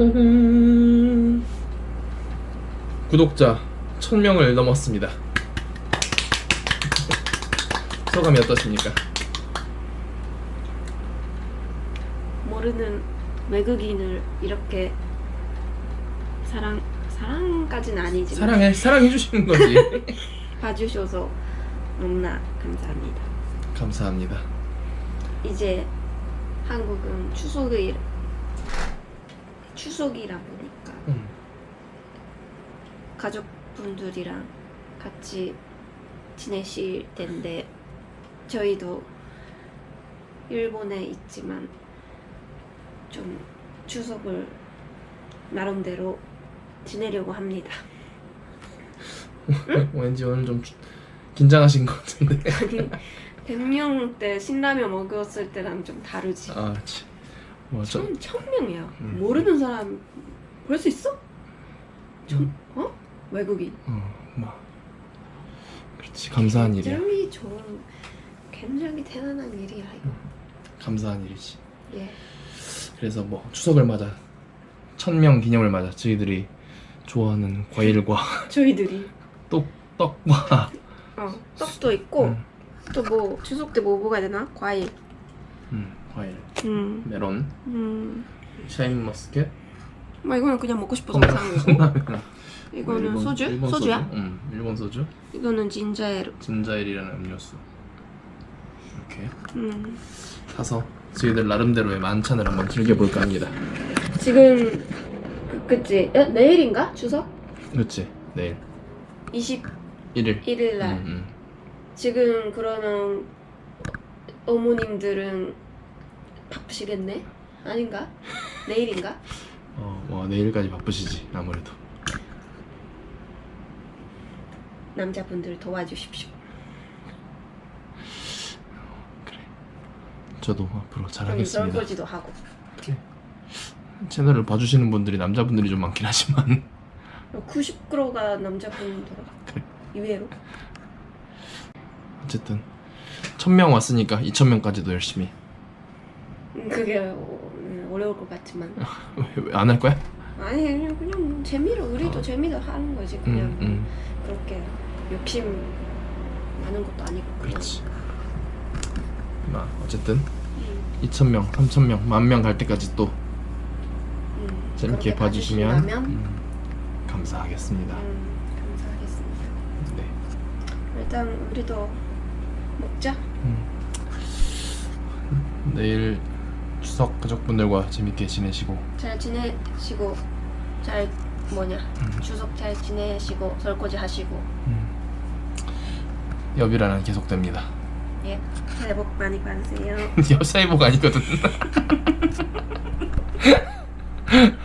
따단. 구독자 1000명을 넘었습니다. 소감이 어떠십니까? 모르는 외국인을 이렇게 사랑 사랑까지는 아니지만 사랑해 사랑해 주시는 거지. 봐주셔서 너무나 감사합니다. 감사합니다. 이제 한국은 추석이 추석이라 보니까 음. 가족분들이랑 같이 지내실 텐데 저희도 일본에 있지만 좀 추석을 나름대로 지내려고 합니다. 왠지 오늘 좀 주- 긴장하신 것 같은데. 아니 100명 때 신라면 먹었을 때랑 좀 다르지. 아, 치. 뭐 저, 천, 천 명이야. 음. 모르는 사람 볼 수 있어? 천, 음. 어? 외국인. 어, 뭐. 그렇지 감사한 일이야. 굉장히 좋은, 굉장히 대단한 일이야 이거. 감사한 일이지. 예. 그래서 뭐 추석을 맞아 천명 기념을 맞아 저희들이 좋아하는 과일과 저희들이 떡 떡과 어 떡도 있고 음, 또뭐 추석 때 뭐 먹어야 되나? 과일. 음, 음. 메론 음. 샤인 머스켓 뭐 이거는 그냥 먹고 싶어서 콩나- 사는 거고. 이거는 일본- 소주? 일본 소주야? 소주? 응 일본 소주 이거는 진자에로. 진자일이라는 음료수 이렇게 음. 사서 저희들 나름대로의 만찬을 한번 즐겨볼까 합니다 지금 그- 그치? 에? 내일인가? 추석? 그렇지 내일 21일 1일 날. 음, 음. 지금 그러면 어머님들은 바쁘시겠네? 아닌가? 내일인가? 어, 뭐 내일까지 바쁘시지 아무래도 남자분들 도와주십시오. 저도 앞으로 좀 잘하겠습니다 설거지도 하고. 채널을 봐주시는 분들이 남자분들이 좀 많긴 하지만 90%가 남자분들 그래. 이외로. 어쨌든 1000명 왔으니까 2000명까지도 열심히 음, 그게 어, 음, 어려울 것 같지만 안 할 거야? 아니 그냥 그냥 재미로 우리도 어. 재미로 하는 거지 그냥 응, 응, 그렇게 욕심 많은 것도 아니고. 그렇지. 마 어쨌든 음, 2,000명, 3,000명, 만 명 갈 때까지 또 음, 재밌게 봐주시면 음, 감사하겠습니다. 음, 감사하겠습니다. 네. 일단 우리도 먹자. 음. 내일 추석 가족분들과 재밌게 지내시고 잘 지내시고 잘 뭐냐 음. 추석 잘 지내시고 설거지 하시고 음. 여비라는 계속됩니다. 예 새해 복 많이 받으세요. 여사이복 아니거든.